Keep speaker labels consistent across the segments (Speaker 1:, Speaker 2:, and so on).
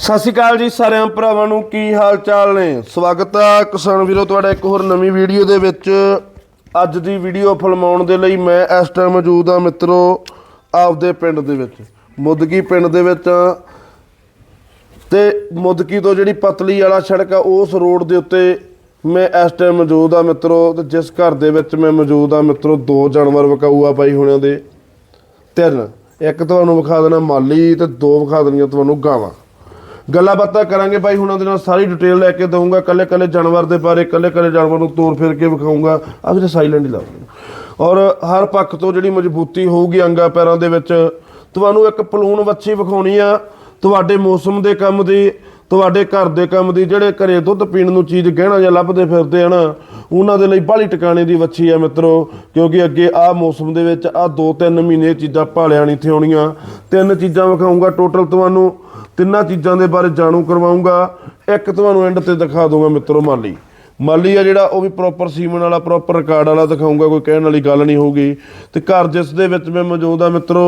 Speaker 1: ਸਤਿ ਸ਼੍ਰੀ ਅਕਾਲ ਜੀ ਸਾਰਿਆਂ ਭਰਾਵਾਂ ਨੂੰ, ਕੀ ਹਾਲ ਚਾਲ ਨੇ? ਸਵਾਗਤ ਹੈ ਕਿਸਾਨ ਵੀਰੋ, ਤੁਹਾਡਾ ਇੱਕ ਹੋਰ ਨਵੀਂ ਵੀਡੀਓ ਦੇ ਵਿੱਚ। ਅੱਜ ਦੀ ਵੀਡੀਓ ਫਿਲਮਾਉਣ ਦੇ ਲਈ ਮੈਂ ਇਸ ਟਾਈਮ ਮੌਜੂਦ ਹਾਂ ਮਿੱਤਰੋ, ਆਪਦੇ ਪਿੰਡ ਦੇ ਵਿੱਚ ਮੁੱਦਕੀ ਪਿੰਡ ਦੇ ਵਿੱਚ। ਹਾਂ ਤੇ ਮੁੱਦਕੀ ਤੋਂ ਜਿਹੜੀ ਪਤਲੀ ਵਾਲਾ ਸੜਕ ਆ, ਉਸ ਰੋਡ ਦੇ ਉੱਤੇ ਮੈਂ ਇਸ ਟਾਈਮ ਮੌਜੂਦ ਆ ਮਿੱਤਰੋ, ਤੇ ਜਿਸ ਘਰ ਦੇ ਵਿੱਚ ਮੈਂ ਮੌਜੂਦ ਆ ਮਿੱਤਰੋ, ਦੋ ਜਾਨਵਰ ਵਿਕਾਊ ਆ ਬਾਈ ਹੋਣਿਆਂ ਦੇ। ਤਿੰਨ, ਇੱਕ ਤੁਹਾਨੂੰ ਵਿਖਾ ਦੇਣਾ ਮਾਲੀ ਤੇ ਦੋ ਵਿਖਾ ਦੇਣੀਆਂ ਤੁਹਾਨੂੰ ਗਾਵਾਂ। ਗੱਲਾਂ ਬਾਤਾਂ ਕਰਾਂਗੇ ਬਾਈ ਹੁਣਾਂ ਦੇ ਨਾਲ ਸਾਰੀ ਡਿਟੇਲ ਲੈ ਕੇ ਦਊਂਗਾ। ਕੱਲੇ ਕੱਲੇ ਜਾਨਵਰ ਦੇ ਬਾਰੇ ਕੱਲੇ ਕੱਲੇ ਜਾਨਵਰ ਨੂੰ ਤੋਰ ਫਿਰ ਕੇ ਵਿਖਾਊਂਗਾ। ਆ ਵੀ ਸਾਈਲੈਂਟ ਹੀ ਲਾਉਂਗਾ ਔਰ ਹਰ ਪੱਖ ਤੋਂ ਜਿਹੜੀ ਮਜ਼ਬੂਤੀ ਹੋਊਗੀ ਅੰਗਾ ਪੈਰਾਂ ਦੇ ਵਿੱਚ, ਤੁਹਾਨੂੰ ਇੱਕ ਪਲੂਣ ਵੱਛੀ ਵਿਖਾਉਣੀ ਆ। ਤੁਹਾਡੇ ਮੌਸਮ ਦੇ ਕੰਮ ਦੀ ਤੁਹਾਡੇ ਘਰ ਦੇ ਕੰਮ ਦੀ ਜਿਹੜੇ ਘਰੇ ਦੁੱਧ ਪੀਣ ਨੂੰ ਚੀਜ਼ ਗਹਿਣਾ ਜਾਂ ਲੱਭਦੇ ਫਿਰਦੇ ਹਨ, ਉਹਨਾਂ ਦੇ ਲਈ ਬਾਹਲੀ ਟਿਕਾਣੇ ਦੀ ਵੱਛੀ ਆ ਮਿੱਤਰੋ, ਕਿਉਂਕਿ ਅੱਗੇ ਆਹ ਮੌਸਮ ਦੇ ਵਿੱਚ ਆਹ 2-3 ਮਹੀਨੇ ਚੀਜ਼ਾਂ ਭਾਲਿਆ ਨਹੀਂ ਇੱਥੇ ਆਉਣੀਆਂ ਤਿੰਨ ਚੀਜ਼ਾਂ ਵਿਖਾਊਂਗਾ ਟੋਟਲ ਤੁਹਾਨੂੰ, ਤਿੰਨਾਂ ਚੀਜ਼ਾਂ ਦੇ ਬਾਰੇ ਜਾਣੂ ਕਰਵਾਉਂਗਾ। ਇੱਕ ਤੁਹਾਨੂੰ ਐਂਡ ਤੇ ਦਿਖਾ ਦੂੰਗਾ ਮਿੱਤਰੋ ਮਾਲੀ। ਮਾਲੀ ਆ ਜਿਹੜਾ ਉਹ ਵੀ ਪ੍ਰੋਪਰ ਸੀਮਨ ਵਾਲਾ ਪ੍ਰੋਪਰ ਰਿਕਾਰਡ ਵਾਲਾ ਦਿਖਾਉਂਗਾ ਕੋਈ ਕਹਿਣ ਵਾਲੀ ਗੱਲ ਨਹੀਂ ਹੋਊਗੀ। ਤੇ ਘਰ ਜਿਸ ਦੇ ਵਿੱਚ ਮੈਂ ਮੌਜੂਦ ਆ ਮਿੱਤਰੋ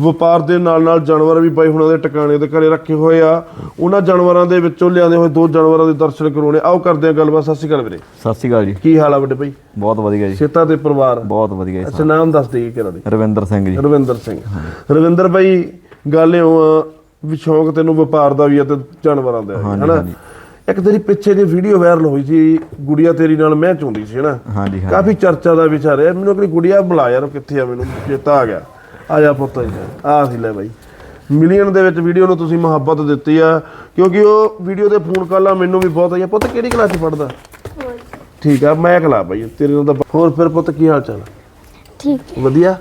Speaker 1: ਵਪਾਰ ਦੇ ਨਾਲ ਨਾਲ ਜਾਨਵਰ ਵੀ ਬਾਈ ਹੁਣਾਂ ਦੇ ਟਿਕਾਣੇ ਤੇ ਘਰੇ ਰੱਖੇ ਹੋਏ ਆ। ਉਹਨਾਂ ਜਾਨਵਰਾਂ ਦੇ ਵਿੱਚੋਂ ਲਿਆਂਦੇ ਹੋਏ ਦੋ ਜਾਨਵਰਾਂ ਦੇ ਦਰਸ਼ਨ ਕਰਾਉਣੇ। ਆਓ ਕਰਦੇ ਆ ਗੱਲਬਾਤ। ਸਤਿ ਸ਼੍ਰੀ ਅਕਾਲ ਵੀਰੇ।
Speaker 2: ਸਤਿ ਸ਼੍ਰੀ ਅਕਾਲ ਜੀ।
Speaker 1: ਕੀ ਹਾਲ ਆ ਵੱਡੇ ਭਾਈ?
Speaker 2: ਬਹੁਤ ਵਧੀਆ ਜੀ।
Speaker 1: ਸੇਤਾ ਤੇ ਪਰਿਵਾਰ?
Speaker 2: ਬਹੁਤ ਵਧੀਆ ਜੀ
Speaker 1: ਅੱਛਾ ਨਾਮ ਦੱਸ ਦੇਈਏ ਕਿਹੜਾ ਦੇ?
Speaker 2: ਰਵਿੰਦਰ ਸਿੰਘ ਜੀ।
Speaker 1: ਰਵਿੰਦਰ ਸਿੰਘ। ਰਵਿੰਦਰ ਭਾਈ ਗੱਲ ਇਉਂ ਆ ਵੀ ਸ਼ੌਂਕ ਤੈਨੂੰ ਵਪਾਰ ਦਾ ਵੀ ਆ ਤੇ ਜਾਨਵਰਾਂ ਦਾ
Speaker 2: ਹਾਂਜੀ,
Speaker 1: ਹਨਾ। ਇੱਕ ਤੇਰੀ ਪਿੱਛੇ ਦੀ ਵੀਡੀਓ ਵਾਇਰਲ ਹੋਈ ਸੀ ਗੁੜੀਆ ਤੇਰੀ ਨਾਲ ਮੈਂ ਚਾਹੁੰਦੀ ਸੀ ਹਨਾ?
Speaker 2: ਹਾਂਜੀ ਹਾਂ
Speaker 1: ਕਾਫੀ ਚਰਚਾ ਦਾ ਵਿਚਾਰ ਹੈ ਮੈਨੂੰ ਆਪਣੀ ਗੁੜੀਆ ਬੁਲਾ ਯਾਰ ਕਿੱਥੇ ਆ ਮੈਨੂੰ? ਚੇਤਾ ਆ ਗਿਆ। ਆ ਜਾ ਪੁੱਤ ਆ ਸੀ ਲੈ ਬਾਈ। ਮਿਲੀਅਨ ਦੇ ਵਿੱਚ ਵੀਡੀਓ ਨੂੰ ਤੁਸੀਂ ਮੁਹੱਬਤ ਦਿੱਤੀ ਆ ਕਿਉਂਕਿ ਉਹ ਵੀਡੀਓ ਦੇ ਫੋਨ ਕਾਲਾਂ ਮੈਨੂੰ ਵੀ ਬਹੁਤ ਆਈਆਂ ਪੁੱਤ ਕਿਹੜੀ ਕਲਾਸ ਚ ਪੜਦਾ ਠੀਕ ਆ ਮੈਂ ਕਲਾ ਬਾਈ ਤੇਰੇ ਨਾਲ ਤਾਂ ਹੋਰ ਫਿਰ ਪੁੱਤ ਕੀ ਹਾਲ ਚਾਲ?
Speaker 3: ਠੀਕ
Speaker 1: ਵਧੀਆ?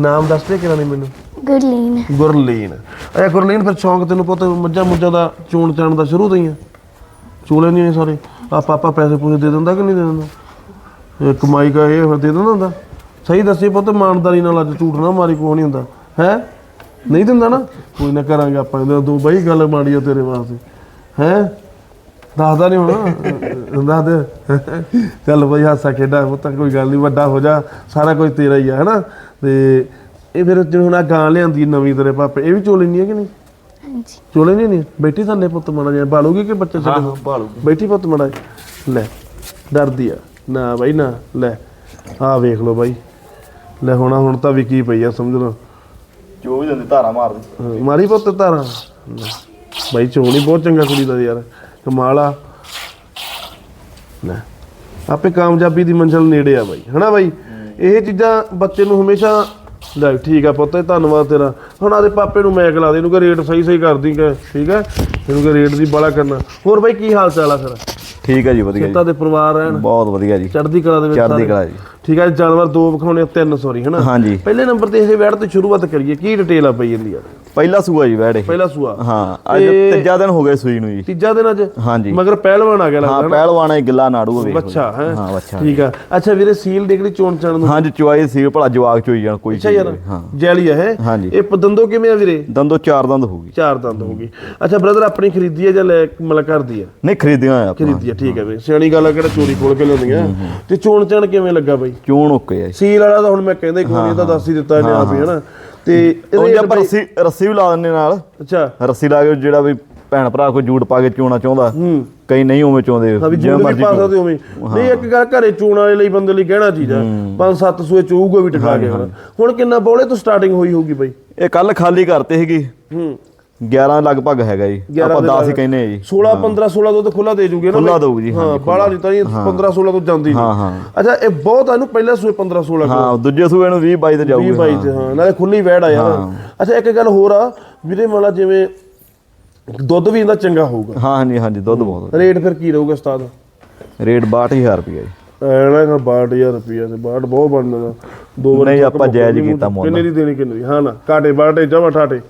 Speaker 1: ਨਾਮ ਦੱਸ ਦੇ ਕਿਹੜਾ ਨਹੀਂ ਮੈਨੂੰ?
Speaker 3: ਗੁਰਲੀਨ।
Speaker 1: ਗੁਰਲੀਨ। ਅੱਛਾ ਗੁਰਲੀਨ ਫਿਰ ਸ਼ੌਂਕ ਤੈਨੂੰ ਪੁੱਤ ਮੱਝਾਂ ਮੁੱਝਾਂ ਦਾ ਚੋਣ ਚਾਣ ਦਾ ਸ਼ੁਰੂ ਤੋਂ ਹੀ ਆ? ਚੋਲੇ ਨਹੀਂ ਸਾਰੇ। ਆ ਪਾਪਾ ਪੈਸੇ ਪੂਸੇ ਦੇ ਦਿੰਦਾ ਕਿ ਨਹੀਂ ਦੇ ਦਿੰਦਾ? ਇਹ ਕਮਾਈ ਕਾ ਇਹ ਫਿਰ ਦੇ ਦਿੰਦਾ ਹੁੰਦਾ? ਸਹੀ ਦੱਸੇ ਪੁੱਤ, ਇਮਾਨਦਾਰੀ ਨਾਲ ਅੱਜ ਝੂਠ ਨਾ ਮਾਰੀ ਕੋਈ ਨਹੀਂ ਹੁੰਦਾ। ਹੈ? ਨਹੀਂ ਦਿੰਦਾ ਨਾ? ਕੋਈ ਨਾ ਕਰਾਂਗੇ ਆਪਾਂ ਇਹਦੇ ਦੋ ਬਾਈ, ਗੱਲ ਮਾੜੀ ਆ ਤੇਰੇ ਵਾਸਤੇ। ਹੈ? ਦੱਸਦਾ ਨਹੀਂ ਹੁਣ। ਦੱਸ ਦੇ। ਚੱਲ ਬਈ, ਹਾਸਾ ਖੇਡਾ ਪੁੱਤ, ਕੋਈ ਗੱਲ ਨਹੀਂ ਵੱਡਾ ਹੋ ਜਾ। ਸਾਰਾ ਕੁਝ ਤੇਰਾ ਹੀ ਆ, ਹੈਨਾ? ਤੇ ਇਹ ਫਿਰ ਜਿਵੇਂ ਹੁਣ ਆ ਗਾਂ ਲਿਆਂਦੀ ਨਵੀਂ ਤੇਰੇ ਪਾਪੇ, ਇਹ ਵੀ ਚੋਲੇ ਨਹੀਂ ਹੈ ਕਿ ਨਹੀਂ?
Speaker 3: ਹਾਂਜੀ।
Speaker 1: ਚੋਲੇ ਨਹੀਂ ਨਹੀਂ? ਬੈਠੀ ਥੱਲੇ ਪੁੱਤ ਮੜਾ ਜਿਹਾ। ਬਾਲੂਗੀ ਕਿ ਬੱਚੇ ਸਾਡੇ ਨੂੰ ਬਾਲੂਗੀ। ਬੈਠੀ ਪੁੱਤ ਮੜਾ ਲੈ ਡਰਦੀ ਆ। ਨਾ ਬਾਈ ਨਾ। ਲੈ ਆਹ ਵੇਖ ਲਓ ਬਾਈ। ਲੈ ਹੁਣ ਹੁਣ ਤਾਂ ਵਿਕੀ ਪਈ ਆ ਸਮਝ ਲਓ।
Speaker 2: ਜੋ ਵੀ ਦਿੰਦੀ ਧਾਰਾ ਮਾਰਦੀ
Speaker 1: ਹਾਂ, ਮਾਰੀ ਪੁੱਤ ਤਾਰਾ। ਬਾਈ ਚੋਣੀ ਬਹੁਤ ਚੰਗਾ ਕੁੜੀ ਦਾ ਯਾਰ। ਕਮਾਲ ਆ। ਲੈ ਆਪੇ ਕਾਮਯਾਬੀ ਦੀ ਮੰਜ਼ਿਲ ਨੇੜੇ ਆ ਬਾਈ। ਹਨਾ ਬਾਈ? ਇਹ ਚੀਜ਼ਾਂ ਬੱਚੇ ਨੂੰ ਹਮੇਸ਼ਾ ਲੈ ਠੀਕ ਆ ਪੁੱਤ ਧੰਨਵਾਦ ਤੇਰਾ। ਹੁਣ ਆਦੇ ਪਾਪੇ ਨੂੰ ਮੈਕ ਲਾ ਦੇ ਇਹਨੂੰ ਕਿ ਰੇਟ ਸਹੀ ਸਹੀ ਕਰਦੀ ਕਿ ਠੀਕ ਹੈ ਇਹਨੂੰ ਕਿ ਰੇਟ ਦੀ ਬਾਲਾ ਕਰਨਾ। ਹੋਰ ਬਾਈ ਕੀ ਹਾਲ ਚਾਲ ਆ ਫਿਰ?
Speaker 2: ਠੀਕ ਹੈ ਜੀ ਵਧੀਆ ਜੀ।
Speaker 1: ਸੇਤਾ ਦੇ ਪਰਿਵਾਰ ਰਹਿਣ?
Speaker 2: ਬਹੁਤ ਵਧੀਆ ਜੀ।
Speaker 1: ਚੜ੍ਹਦੀ ਕਲਾ ਦੇ ਵਿੱਚ
Speaker 2: ਚੜ੍ਹਦੀ
Speaker 1: ਸਾਰੇ?
Speaker 2: ਕਲਾ ਜੀ।
Speaker 1: ਠੀਕ ਹੈ ਜਾਨਵਰ ਦੋ ਵਿਖਾਉਣੇ ਆ, ਤਿੰਨ ਸੌਰੀ ਹਨਾ?
Speaker 2: ਹਾਂਜੀ।
Speaker 1: ਪਹਿਲੇ ਨੰਬਰ ਤੇ ਇਹ ਵੈੜ ਤੋਂ ਸ਼ੁਰੂਆਤ ਕਰੀਏ ਕੀ ਡਿਟੇਲ ਆ ਪਈ ਇਹਦੀ ਯਾਰ
Speaker 2: ਪਹਿਲਾ ਸੂਆ ਜੀ ਬੈੜੇ
Speaker 1: ਪਹਿਲਾ ਸੂਆ।
Speaker 2: ਹਾਂ ਅੱਜ
Speaker 1: ਤੇ-
Speaker 2: ਤੀਜਾ ਦਿਨ ਹੋ ਗਿਆ ਸੂਈ ਨੂੰ ਜੀ।
Speaker 1: ਤੀਜਾ ਦਿਨ ਅੱਜ?
Speaker 2: ਹਾਂਜੀ।
Speaker 1: ਮਗਰ ਪਹਿਲਵਾਨ ਆ ਗਿਆ
Speaker 2: ਹਾਂ
Speaker 1: ਲੱਗਦਾ
Speaker 2: ਪਹਿਲਵਾਨ ਗਿੱਲਾ ਨਾੜੂ ਜੀ।
Speaker 1: ਬੱਚਾ ਹੈ?
Speaker 2: ਹਾਂ ਬੱਚਾ।
Speaker 1: ਠੀਕ ਆ। ਅੱਛਾ ਵੀਰੇ ਸੀਲ ਦੇਖੜੀ ਚੋਣ ਚਾਣ ਨੂੰ?
Speaker 2: ਹਾਂਜੀ ਚੁਆਈ ਸੀ ਭਲਾ ਜਵਾਕ ਚੋਈ ਜਾਣ ਕੋਈ
Speaker 1: ਅੱਛਾ
Speaker 2: ਚੀਜ਼
Speaker 1: ਯਾਰ
Speaker 2: ਹੋਵੇ। ਹਾਂ।
Speaker 1: ਜੈਲੀ ਆ ਇਹ
Speaker 2: ਹਾਂਜੀ।
Speaker 1: ਇਹ ਪਦੰਦੋ ਕਿਵੇਂ ਆ ਵੀਰੇ?
Speaker 2: ਦੰਦੋ ਚਾਰ ਦੰਦ ਹੋਊਗੀ
Speaker 1: ਚਾਰ ਦੰਦ ਹੋਗੀ ਅੱਛਾ ਬ੍ਰਦਰ ਆਪਣੀ ਖਰੀਦੀ ਹੈ ਜਾਂ ਲੈ ਮਤਲਬ ਕਰਦੀ ਆ?
Speaker 2: ਨਹੀਂ ਖਰੀਦੀਆਂ ਆ ਆਪਾਂ।
Speaker 1: ਖਰੀਦੀ ਆ ਠੀਕ ਹੈ। ਵੀਰੇ। ਸਿਆਣੀ ਗੱਲ ਆ ਕਿਹੜਾ ਚੋਰੀ ਖੋਲ ਕੇ ਲਿਆਉਂਦੀਆਂ। ਤੇ ਚੋਣ ਚਾਣ ਕਿਵੇਂ ਲੱਗਾ ਬਾਈ?
Speaker 2: ਚੋਣ ਓਕੇ ਆ ਜੀ।
Speaker 1: ਸੀਲ ਵਾਲਾ ਤਾਂ ਹੁਣ ਮੈਂ ਕਹਿੰਦਾ ਹੀ ਕੋਈ ਨਹੀਂ ਇਹ ਤਾਂ ਦੱਸ ਹੀ ਦਿੱਤਾ ਇਹਨੇ ਆਪ ਹੀ। ਹਨਾ? ਤੇ
Speaker 2: ਉਹ ਜੇ ਆਪਾਂ ਰੱਸੀ ਰੱਸੀ ਵੀ ਲਾ ਦਿੰਨੇ ਨਾਲ
Speaker 1: ਅੱਛਾ।
Speaker 2: ਰੱਸੀ ਲਾ ਕੇ ਜਿਹੜਾ ਵੀ ਭੈਣ ਭਰਾ ਕੋਈ ਜੂੜ ਪਾ ਕੇ ਚੋਣਾ ਚਾਹੁੰਦਾ
Speaker 1: ਹੂੰ।
Speaker 2: ਕਈ ਨਹੀਂ ਉਵੇਂ ਚਾਹੁੰਦੇ ਜਿਵੇਂ ਮਰਜ਼ੀ
Speaker 1: ਪਾ। ਸਕਦੇ ਹੋਵੇਂ ਨਹੀਂ ਇੱਕ ਗੱਲ ਘਰੇ ਚੂਣ ਵਾਲੇ ਲਈ ਬੰਦੇ ਲਈ ਕਹਿਣਾ ਚੀਜ਼ ਆ ਪੰਜ ਸੱਤ ਸੂਏ ਚੂਗਾ ਵੀ ਟਿਕਾ ਕੇ ਹੁਣ। ਹੁਣ ਕਿੰਨਾ ਬੋਲੇ ਤੋਂ ਸਟਾਰਟਿੰਗ ਹੋਈ ਹੋਊਗੀ ਬਾਈ?
Speaker 2: ਇਹ ਕੱਲ ਖਾਲੀ ਕਰਤੇ ਸੀਗੀ।
Speaker 1: ਹੂੰ।
Speaker 2: 11 ਲਗਭਗ ਹੈਗਾ ਜੀ।
Speaker 1: 11
Speaker 2: ਆਪਾਂ
Speaker 1: ਦੇ
Speaker 2: 10 ਹੀ। ਕਹਿੰਦੇ ਆ ਜੀ।
Speaker 1: 16 15 16 ਦੁੱਧ ਖੁੱਲਾ ਦੇ ਜੂਗੇ ਨਾ
Speaker 2: ਖੁੱਲਾ? ਦਊ ਜੀ,
Speaker 1: ਹਾਂ ਬਾਲਾ ਨਹੀਂ ਤਾਂ ਇਹ 15 16 ਤੋਂ ਜਾਂਦੀ
Speaker 2: ਹਾਂ,
Speaker 1: ਨਹੀਂ।
Speaker 2: ਹਾਂ।
Speaker 1: ਅੱਛਾ ਇਹ ਬਹੁਤ ਇਹਨੂੰ ਪਹਿਲਾਂ ਸੂਏ 15 16
Speaker 2: ਹਾਂ ਦੂਜੇ ਸੂਏ ਨੂੰ 20 22 ਤੇ
Speaker 1: 20
Speaker 2: ਜਾਊਗਾ
Speaker 1: 22 ਤੇ ਹਾਂ ਨਾਲੇ ਖੁੱਲੀ ਵੈੜ ਆ ਯਾਰ। ਅੱਛਾ ਇੱਕ ਗੱਲ ਹੋਰ ਆ ਵੀਰੇ ਮਾਲਾ ਜਿਵੇਂ ਦੁੱਧ ਵੀ ਇਹਦਾ ਚੰਗਾ ਹੋਊਗਾ।
Speaker 2: ਹਾਂ ਹਾਂਜੀ ਹਾਂਜੀ ਦੁੱਧ ਬਹੁਤ
Speaker 1: ਰੇਟ ਫਿਰ ਕੀ ਰਹੂਗਾ ਉਸਤਾਦ?
Speaker 2: ਰੇਟ 62000 ਰੁਪਏ ਜੀ।
Speaker 1: ਐਨਾ ਕਰ 62000 ਰੁਪਿਆ ਤੇ 62 ਬਹੁਤ ਬਣ ਜਾਂਦਾ ਦੋ ਵਾਰੀ
Speaker 2: ਨਹੀਂ, ਆਪਾਂ ਜਾਇਜ਼ ਕੀਤਾ ਮੁੱਲ।
Speaker 1: ਕਿੰਨੇ ਦੀ ਦੇਣੀ ਕਿੰਨੇ ਦੀ? ਹਾਂ ਨਾ ਕਾਟੇ ਬਾਟੇ ਜਮਾ ਠਾਟੇ।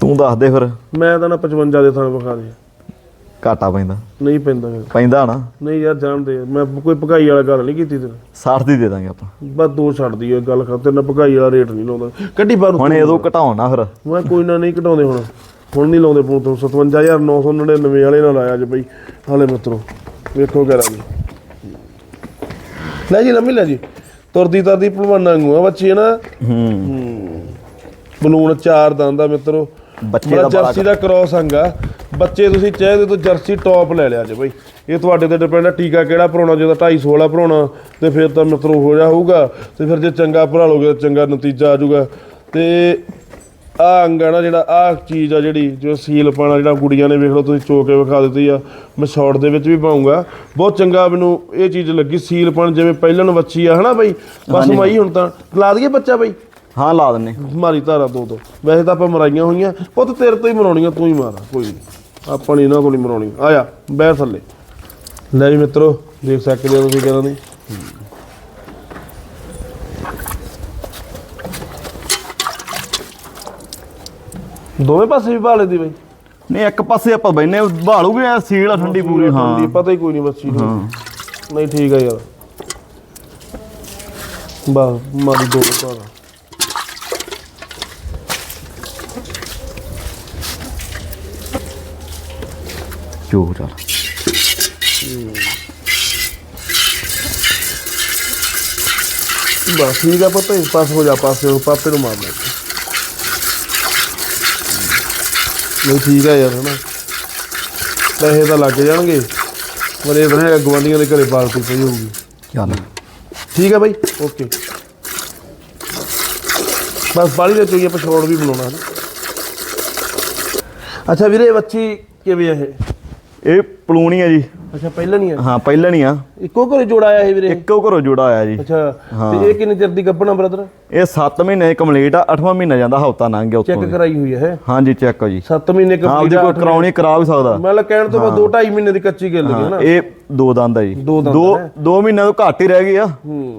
Speaker 2: ਤੂੰ ਦੱਸ ਦੇ ਫਿਰ।
Speaker 1: ਮੈਂ ਤਾਂ ਨਾ 55 ਦੇ ਥਾਂ ਵਿਖਾ ਦੇ।
Speaker 2: ਘਾਟਾ ਪੈਂਦਾ।
Speaker 1: ਨਹੀਂ ਪੈਂਦਾ।
Speaker 2: ਪੈਂਦਾ ਨਾ।
Speaker 1: ਨਹੀਂ ਯਾਰ ਜਾਣਦੇ ਆ, ਮੈਂ ਕੋਈ ਭਗਾਈ ਵਾਲਾ ਗੱਲ ਨਹੀਂ ਕੀਤੀ ਤੇਰੇ
Speaker 2: 60 ਦੀ ਦੇ ਦਾਂਗੇ ਆਪਾਂ।
Speaker 1: ਬਸ ਦੋ ਛੱਡਦੀ ਏ ਗੱਲ ਖਾਤੇ ਨਾ ਭਗਾਈ ਵਾਲਾ ਰੇਟ ਨਹੀਂ ਲਾਉਂਦਾ। ਕੱਢੀ ਬਾਹਰ
Speaker 2: ਹੁਣ ਇਹਦੋਂ ਘਟਾਉਣਾ ਫਿਰ।
Speaker 1: ਮੈਂ ਕੋਈ ਨਾ ਨਹੀਂ ਘਟਾਉਂਦੇ ਹੁਣ। ਹੁਣ ਨਹੀਂ ਲਾਉਂਦੇ ਪੂੰ ਤੋਂ 57999 ਵਾਲੇ ਨਾਲ ਆਇਆ ਅੱਜ ਬਈ। ਹਾਲੇ ਮਿੱਤਰੋ ਵੇਖੋ ਕਰਾਂ ਜੀ। ਲੈ ਜੀ ਲੰਮੀ ਲੈ ਜੀ। ਤੁਰਦੀ ਤਰਦੀ ਭਲਵਾਨਾਂ ਵਾਂਗੂ ਆ ਬੱਚੀ ਹੈ ਨਾ?
Speaker 2: ਹੂੰ।
Speaker 1: ਬਲੂਨ ਚਾਰ ਦੰਦ ਮਿੱਤਰੋ।
Speaker 2: ਬੱਚੇ ਦਾ ਬੜਾ
Speaker 1: ਜਰਸੀ ਦਾ ਕ੍ਰੋਸ ਅੰਗਾ ਬੱਚੇ ਤੁਸੀਂ ਚਾਹਦੇ ਤਾਂ ਜਰਸੀ ਟੌਪ ਲੈ ਲਿਆ ਜੇ ਬਈ। ਇਹ ਤੁਹਾਡੇ ਤੇ ਡਿਪੈਂਡ ਹੈ ਟੀਕਾ ਕਿਹੜਾ ਭਰਾਉਣਾ ਜੇ ਤਾਂ 250 ਵਾਲਾ ਭਰਾਉਣਾ ਤੇ ਫਿਰ ਤਾਂ ਮਿੱਤਰੋ ਹੋ ਜਾ ਹੋਊਗਾ। ਤੇ ਫਿਰ ਜੇ ਚੰਗਾ ਭਰਾ ਲੋਗੇ ਤਾਂ ਚੰਗਾ ਨਤੀਜਾ ਆ ਜਾਊਗਾ। ਤੇ ਆ ਨਾ ਜਿਹੜਾ ਆ ਚੀਜ਼ ਆ ਜਿਹੜੀ ਜੋ ਸੀਲ ਪਾਣਾ ਜਿਹੜਾ ਕੁੜੀਆਂ ਨੇ ਵੇਖ ਲਓ ਤੁਸੀਂ ਚੋ ਕੇ ਵਿਖਾ ਦਿੱਤੀ ਆ। ਮੈਂ ਸ਼ਾਰਟ ਦੇ ਵਿੱਚ ਵੀ ਪਾਉਂਗਾ। ਬਹੁਤ ਚੰਗਾ ਮੈਨੂੰ ਇਹ ਚੀਜ਼ ਲੱਗੀ ਸੀਲ ਪਾਣ ਜਿਵੇਂ ਪਹਿਲਾਂ ਵੱਛੀ ਆ ਹਨਾ ਬਈ? ਬਸ ਮਾਈ ਹੁਣ ਤਾਂ। ਲਾ ਦਈਏ ਬੱਚਾ ਬਈ।
Speaker 2: ਹਾਂ ਲਾ ਦਿੰਨੇ।
Speaker 1: ਮਾਰੀ ਧਾਰਾ ਦੋ ਦੋ। ਵੈਸੇ ਤਾਂ ਆਪਾਂ ਮਰਾਈਆਂ ਹੋਈਆਂ। ਪੁੱਤ ਤੇਰੇ ਤੋਂ ਹੀ ਮਰਾਉਣੀਆਂ ਤੂੰ ਹੀ ਮਾਰ। ਕੋਈ ਨਹੀਂ ਆਪਾਂ ਨਹੀਂ ਇਹਨਾਂ ਕੋਲ ਹੀ ਮਰਾਉਣੀ ਆਇਆ ਬੈਠ ਥੱਲੇ। ਲੈ ਜੀ ਮਿੱਤਰੋ ਦੇਖ ਸਕਦੇ ਹੋ ਤੁਸੀਂ ਕਿਹਨਾਂ ਦੀ। ਦੋਵੇਂ ਪਾਸੇ ਵੀ ਭਾਲੇ ਦੀ ਬਈ।
Speaker 2: ਨਹੀਂ ਇੱਕ ਪਾਸੇ ਆਪਾਂ ਬੈਨੇ ਭਾਲੂਗੇ ਐ ਸੀਲ ਆ ਠੰਡੀ ਪੂਰੀ? ਹਾਂ।
Speaker 1: ਠੰਡੀ, ਪਤਾ ਹੀ ਕੋਈ ਨਹੀਂ ਬੱਚੀ ਨੂੰ ਨਹੀਂ ਠੀਕ ਆ ਯਾਰ। ਬਾ ਮਾਰੀ ਦੋ ਧਾਰਾ
Speaker 2: ਚੋ ਚੱਲ
Speaker 1: ਬਸ ਠੀਕ ਆ ਪਤਾ ਇਸ ਪਾਸ ਹੋ ਜਾ ਪਾਸੇ ਹੋ ਪਾਪੇ ਨੂੰ ਮਾਰ ਲੈ ਨਹੀਂ ਠੀਕ ਆ ਯਾਰ ਹਨਾ ਪੈਸੇ ਤਾਂ ਲੱਗ ਜਾਣਗੇ ਪਰ ਇਹ ਬਣੇ ਗਵਾਂਡੀਆਂ ਦੇ ਘਰੇ ਪਾਲਟੀ ਪਈ ਹੋਊਗੀ
Speaker 2: ਚੱਲ
Speaker 1: ਠੀਕ ਆ ਬਾਈ ਓਕੇ ਬਸ ਬਾਲੀ ਦੇ ਚੋਈ ਆਪਾਂ ਛੋੜ ਵੀ ਬਣਾਉਣਾ ਹੈ ਅੱਛਾ ਵੀਰੇ ਇਹ ਬੱਚੀ ਕਿਵੇਂ ਆ ਇਹ
Speaker 2: ਇਹ ਪਲੂਣੀ ਆ ਜੀ।
Speaker 1: ਅੱਛਾ ਪਹਿਲਾਂ ਨਹੀਂ ਆ
Speaker 2: ਹਾਂ ਪਹਿਲਾਂ ਨਹੀਂ ਆ।
Speaker 1: ਇੱਕੋ ਘਰੇ ਜੋੜ ਆਇਆ ਇਹ ਵੀਰੇ
Speaker 2: ਇੱਕੋ ਘਰੋਂ ਜੁੜਾ ਆਇਆ ਜੀ।
Speaker 1: ਅੱਛਾ ਤੇ ਇਹ ਕਿੰਨੇ ਚਿਰ ਦੀ ਗੱਭਣਾ ਬ੍ਰਦਰ
Speaker 2: ਇਹ 7 ਮਹੀਨੇ ਕੰਪਲੀਟ ਆ 8ਵਾਂ ਮਹੀਨਾ ਜਾਂਦਾ ਹਫਤਾ ਲੰਘ ਗਿਆ
Speaker 1: ਚੈੱਕ
Speaker 2: ਉੱਤੋਂ
Speaker 1: ਕਰਾਈ ਹੋਈ ਹੈ
Speaker 2: ਹਾਂਜੀ ਚੈੱਕ ਜੀ।
Speaker 1: 7 ਮਹੀਨੇ
Speaker 2: ਹਾਂ
Speaker 1: ਕੰਪਲੀਟ
Speaker 2: ਕੋਈ ਕਰਾਉਣੀ ਕਰਾ ਵੀ ਸਕਦਾ।
Speaker 1: ਮਤਲਬ ਕਹਿਣ ਤੋਂ ਬਾਅਦ 2 2.5 ਮਹੀਨੇ ਦੀ ਕੱਚੀ ਗਿੱਲ ਹੈ ਨਾ।
Speaker 2: ਇਹ ਦੋ ਦੰਦ ਆ ਜੀ।
Speaker 1: ਦੋ ਦੰਦ
Speaker 2: ਦੋ
Speaker 1: ਹੈ।
Speaker 2: ਦੋ ਮਹੀਨਿਆਂ ਤੋਂ ਘੱਟ ਹੀ ਰਹਿ ਗਈ ਆ।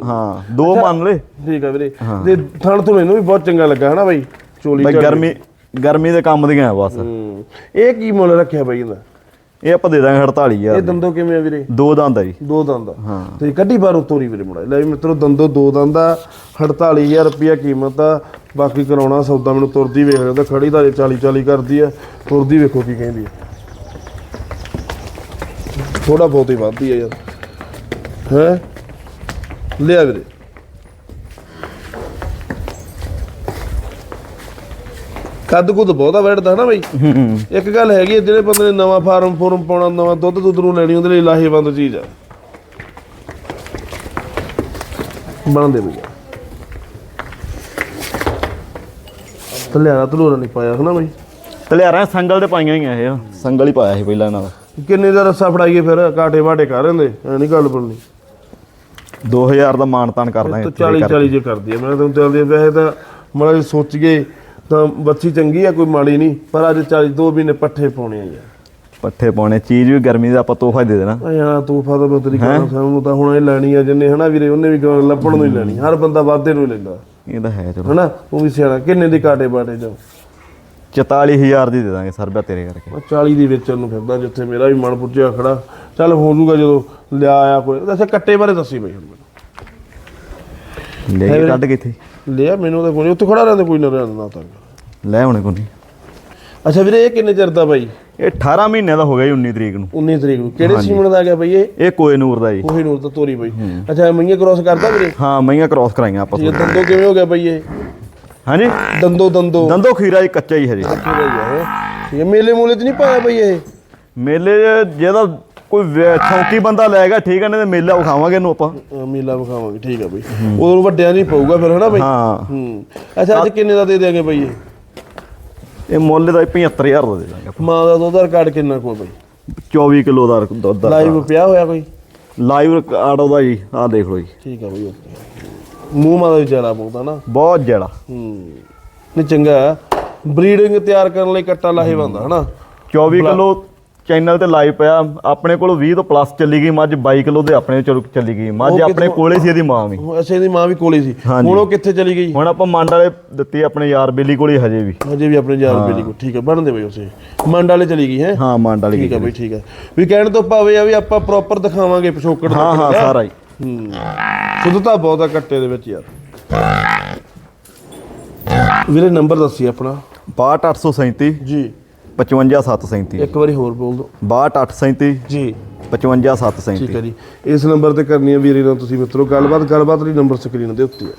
Speaker 2: ਹਾਂ। ਦੋ ਮੰਨ ਲੈ
Speaker 1: ਠੀਕ ਆ ਵੀਰੇ। ਤੇ ਥਣ ਤੋਂ ਮੈਨੂੰ ਵੀ ਬਹੁਤ ਚੰਗਾ ਲੱਗਾ ਹਨਾ ਬਾਈ? ਚੋਲੀ।
Speaker 2: ਗਰਮੀ ਗਰਮੀ ਦੇ ਕੰਮ ਦੀਆਂ ਆ ਬਸ।
Speaker 1: ਹੂੰ। ਇਹ ਕੀ ਮੁੱਲ ਰੱਖਿਆ ਬਾਈ ਇਹਦਾ?
Speaker 2: ਇਹ ਆਪਾਂ ਦੇ ਦਾਂਗੇ 48000
Speaker 1: ਇਹ ਦੰਦੋ ਕਿਵੇਂ ਆ ਵੀਰੇ?
Speaker 2: ਦੋ ਦੰਦ ਆ ਜੀ।
Speaker 1: ਦੋ ਦੰਦ ਆ। ਤੇ ਕੱਢੀ ਬਾਹਰੋਂ ਤੋਰੀ ਵੀਰੇ ਮੁੰਡਾ। ਲੈ ਮਿੱਤਰੋ ਦੰਦੋ ਦੋ ਦੰਦ ਆ 48000 ਰੁਪਿਆ ਕੀਮਤ ਆ। ਬਾਕੀ ਕਰਾਉਣਾ ਸੌਦਾ ਮੈਨੂੰ ਤੁਰਦੀ ਵੇਖ ਰਿਹਾ ਤਾਂ ਖੜੀ ਦਾ 40 40 ਕਰਦੀ ਆ। ਤੁਰਦੀ ਵੇਖੋ ਕੀ ਕਹਿੰਦੀ ਆ। ਥੋੜਾ ਬਹੁਤ ਹੀ ਵੱਧਦੀ ਆ ਯਾਰ। ਹੈ? ਲਿਆ ਵੀਰੇ। ਕੱਦ ਕੁੱਦ ਬਹੁਤਾ ਬੈਠਦਾ ਨਾ ਬਾਈ। ਇੱਕ ਗੱਲ ਹੈਗੀ ਹੈ, ਜਿਹੜੇ ਬੰਦੇ ਨੇ ਨਵਾਂ ਫਾਰਮ ਫੋਰਮ ਪਾਉਣਾ ਨਵਾਂ ਦੁੱਧ ਦੁੱਧ ਨੂੰ ਲੈਣੀ ਉਹਦੇ ਲਈ ਲਾਹੇਵੰਦ ਚੀਜ਼ ਆ। ਬਣਦੇ ਬਈ ਤਲਿਆਰਾ ਤਲੂਰਾ ਨਹੀਂ ਪਾਇਆ ਹਨਾ ਬਾਈ?
Speaker 2: ਤਲਿਆਰਾਂ ਸੰਗਲ ਦੇ ਪਾਈਆਂ ਹੀ ਆ ਇਹ। ਸੰਗਲ ਹੀ ਪਾਇਆ ਸੀ ਪਹਿਲਾਂ ਇਹਨਾਂ ਦਾ।
Speaker 1: ਕਿੰਨੇ ਦਾ ਰੱਸਾ ਫੜਾਈਏ ਫਿਰ? ਕਾਟੇ ਵਾਟੇ ਕਰ ਰਹਿੰਦੇ ਐ ਨਹੀਂ ਗੱਲ ਬਣਨੀ।
Speaker 2: 2000 ਦਾ ਮਾਨ ਤਾਨ ਕਰ ਦਾਂਗੇ
Speaker 1: ਤਾਂ 40 40 ਜੇ ਕਰਦੀ ਆ ਮੈਂ ਤਾਂ ਚੱਲਦੀ ਵੈਸੇ ਤਾਂ ਮੜਾ ਸੋਚ ਗਏ ਤਾਂ ਬੱਚੀ ਚੰਗੀ ਆ ਕੋਈ ਮਾੜੀ ਨਹੀਂ ਪਰ ਅੱਜ 40 ਦੋ ਮਹੀਨੇ ਪੱਠੇ ਪਾਉਣੇ ਆ ਯਾਰ।
Speaker 2: ਪੱਠੇ ਪਾਉਣੇ ਚੀਜ਼ ਵੀ ਗਰਮੀ ਦਾ ਆਪਾਂ ਤੋਹਫਾ ਦੇ ਦੇਣਾ।
Speaker 1: ਆ ਯਾਰ ਤੋਹਫਾ ਤਾਂ ਮੈਂ ਤੇਰੀ ਕਹਿਣਾ ਸਾਨੂੰ ਤਾਂ ਹੁਣ ਇਹ ਲੈਣੀ ਆ ਜਿੰਨੇ ਹਨਾ ਵੀਰੇ ਉਹਨੇ ਵੀ ਲੱਭਣ ਨੂੰ ਹੀ ਲੈਣੀ ਹਰ ਬੰਦਾ ਵਾਧੇ ਨੂੰ ਹੀ ਲੈਂਦਾ।
Speaker 2: ਇਹ ਤਾਂ ਹੈ ਚਲੋ।
Speaker 1: ਹਨਾ ਤੂੰ ਵੀ ਸਿਆਣਾ ਕਿੰਨੇ ਦੀ ਕਾਟੇ ਬਾਟੇ ਜਾ
Speaker 2: 44000 ਦੀ ਦੇ ਦਾਂਗੇ ਸਰਬਿਆ ਤੇਰੇ ਕਰਕੇ।
Speaker 1: 40 ਦੀ ਵੇਚਣ ਨੂੰ ਫਿਰਦਾ ਜਿੱਥੇ ਮੇਰਾ ਵੀ ਮਨ ਪੁੱਜਿਆ ਖੜਾ। ਚੱਲ ਹੋ ਜੂਗਾ ਜਦੋਂ ਲਿਆ ਆਇਆ ਕੋਈ। ਅੱਛਾ ਕੱਟੇ ਬਾਰੇ ਦੱਸੀ ਬਈ ਹੁਣ ਮੈਨੂੰ।
Speaker 2: ਲੈ ਕੇ ਕੱਢ ਕੇ ਇੱਥੇ।
Speaker 1: ਲਿਆ ਮੈਨੂੰ ਤਾਂ ਕੋਈ ਉੱਥੇ ਖੜਾ ਰਹਿੰਦਾ ਕੋਈ ਨਾ ਰਹਿੰਦਾ ਨਾ ਤਾਂ।
Speaker 2: ਲੈ ਹੁਣੇ ਕੋਈ ਨਹੀਂ।
Speaker 1: ਅੱਛਾ ਵੀਰੇ ਇਹ ਕਿੰਨੇ ਚਿਰ ਦਾ ਬਾਈ?
Speaker 2: ਇਹ 18 ਮਹੀਨਿਆਂ ਦਾ ਹੋ ਗਿਆ ਜੀ 19 ਤਰੀਕ ਨੂੰ।
Speaker 1: 19 ਤਰੀਕ ਨੂੰ। ਕਿਹੜੇ ਸੀਮਣ ਦਾ ਆ ਗਿਆ ਬਈ ਇਹ?
Speaker 2: ਇਹ ਕੋਏ ਨੂਰ ਦਾ ਜੀ।
Speaker 1: ਉਹੀ ਨੂਰ ਤਾਂ ਤੋਰੀ ਬਈ। ਅੱਛਾ ਮਈਆਂ ਕ੍ਰੋਸ ਕਰਦਾ ਵੀਰੇ?
Speaker 2: ਹਾਂ ਮਈਆਂ ਕ੍ਰਾਸ ਕਰਾਈਆਂ ਆਪਾਂ
Speaker 1: ਇਹ ਦੰਦੋ ਕਿਵੇਂ ਹੋ ਗਿਆ ਬਈ ਇਹ?
Speaker 2: ਹਾਂਜੀ?
Speaker 1: ਦੰਦੋ ਦੰਦੋ।
Speaker 2: ਦੰਦੋ ਖੀਰਾ ਜੀ ਕੱਚਾ ਹੀ ਹਜੇ।
Speaker 1: ਕਿਵੇਂ ਇਹ ਇਹ ਮੇਲੇ ਮੂਲੇ ਚ ਨਹੀਂ ਪਾਇਆ ਬਈ ਇਹ?
Speaker 2: ਮੇਲੇ 'ਚ ਜਿਹਦਾ ਕੋਈ ਸ਼ੌਂਕੀ ਬੰਦਾ ਲੈ ਗਿਆ ਠੀਕ ਹੈ ਨਹੀਂ ਤੇ ਮੇਲਾ ਵਿਖਾਵਾਂਗੇ ਇਹਨੂੰ ਆਪਾਂ।
Speaker 1: ਮੇਲਾ ਵਿਖਾਵਾਂਗੇ ਠੀਕ ਆ ਬਈ। ਉਦੋਂ ਵੱਡਿਆਂ ਨਹੀਂ ਪਊਗਾ ਫਿਰ ਹਨਾ ਬਈ?
Speaker 2: ਹਾਂ।
Speaker 1: ਹੂੰ। ਅੱਛਾ ਅੱਜ ਕਿੰਨੇ ਦਾ ਦੇ ਦਿਆਂਗੇ ਬਈ ਇਹ?
Speaker 2: ਇਹ ਮੁੱਲ ਦਾ 75000 ਦਾ ਦੇ ਦਾਂਗੇ।
Speaker 1: ਮਾਂ ਦਾ ਦੁੱਧ ਰਿਕਾਰਡ ਕਿੰਨਾ ਕੋਲ ਬਈ?
Speaker 2: 24 ਕਿਲੋ ਦਾ ਦੁੱਧ ਦਾ
Speaker 1: ਲਾਈਵ ਪਿਆ ਹੋਇਆ ਕੋਈ?
Speaker 2: ਲਾਈਵ ਰਿਕਾਰਡ ਉਹਦਾ ਜੀ ਆਹ ਦੇਖ ਲਓ ਜੀ।
Speaker 1: ਠੀਕ ਆ ਬਈ ਮੂੰਹ ਮਾਂ ਦਾ ਵਿਚਾਰਾ ਬਹੁਤਾ ਨਾ।
Speaker 2: ਬਹੁਤ ਜੜਾ।
Speaker 1: ਹੂੰ। ਨਹੀਂ ਚੰਗਾ। ਬਰੀਡਿੰਗ ਤਿਆਰ ਕਰਨ ਲਈ ਕੱਟਾ ਲਾਹੇ ਬੰਦਾ ਹਨਾ?
Speaker 2: 24 ਕਿਲੋ ਚੈਨਲ ਤੇ ਲਾਈਵ ਪਿਆ। ਆਪਣੇ ਕੋਲ 20 ਤੋਂ ਪਲੱਸ ਚੱਲੀ ਗਈ। ਮੱਝ 22 ਕਿਲੋ ਦੇ ਆਪਣੇ ਚਲੋ ਚੱਲੀ ਗਈ। ਮੱਝ ਆਪਣੇ ਕੋਲੇ ਸੀ ਇਹਦੀ ਮਾਂ ਵੀ।
Speaker 1: ਅੱਛਾ ਇਹਦੀ ਮਾਂ ਵੀ ਕੋਲੇ ਸੀ। ਹੁਣ ਉਹ ਕਿੱਥੇ ਚਲੀ ਗਈ?
Speaker 2: ਹੁਣ ਆਪਾਂ ਮੰਡ ਵਾਲੇ ਦਿੱਤੀ ਆਪਣੇ ਯਾਰ ਬੇਲੀ ਕੋਲੇ ਹਜੇ ਵੀ।
Speaker 1: ਹਜੇ ਵੀ ਆਪਣੇ ਯਾਰ ਬੇਲੀ ਕੋ ਠੀਕ ਆ ਬਣਦੇ ਬਈ ਉਸੇ। ਮੰਡ ਵਾਲੇ ਚਲੀ ਗਈ ਹੈ?
Speaker 2: ਹਾਂ ਮੰਡ ਵਾਲੀ
Speaker 1: ਠੀਕ ਆ ਬਈ ਠੀਕ ਆ ਵੀ ਕਹਿਣ ਤੋਂ ਭਾਵੇਂ ਆ ਵੀ ਆਪਾਂ ਪ੍ਰੋਪਰ ਦਿਖਾਵਾਂਗੇ ਪਿਛੋਕੜ
Speaker 2: ਹਾਂ ਹਾਂ ਸਾਰਾ ਹੀ।
Speaker 1: ਹੂੰ। ਸ਼ੁੱਧਤਾ ਬਹੁਤ ਆ ਕੱਟੇ ਦੇ ਵਿੱਚ ਯਾਰ। ਵੀਰੇ ਨੰਬਰ ਦੱਸੀ ਆਪਣਾ।
Speaker 2: 62837
Speaker 1: ਜੀ।
Speaker 2: 55737
Speaker 1: ਇੱਕ ਵਾਰੀ ਹੋਰ ਬੋਲ ਦਿਓ।
Speaker 2: 62837
Speaker 1: ਜੀ।
Speaker 2: 55737
Speaker 1: ਠੀਕ ਹੈ ਜੀ। ਇਸ ਨੰਬਰ ਤੇ ਕਰਨੀ ਹੈ ਵੀਰੇ ਨਾਲ ਤੁਸੀਂ ਮਿੱਤਰੋ ਗੱਲਬਾਤ ਗੱਲਬਾਤ ਲਈ ਨੰਬਰ ਸਕਰੀਨ ਦੇ ਉੱਤੇ ਹੈ।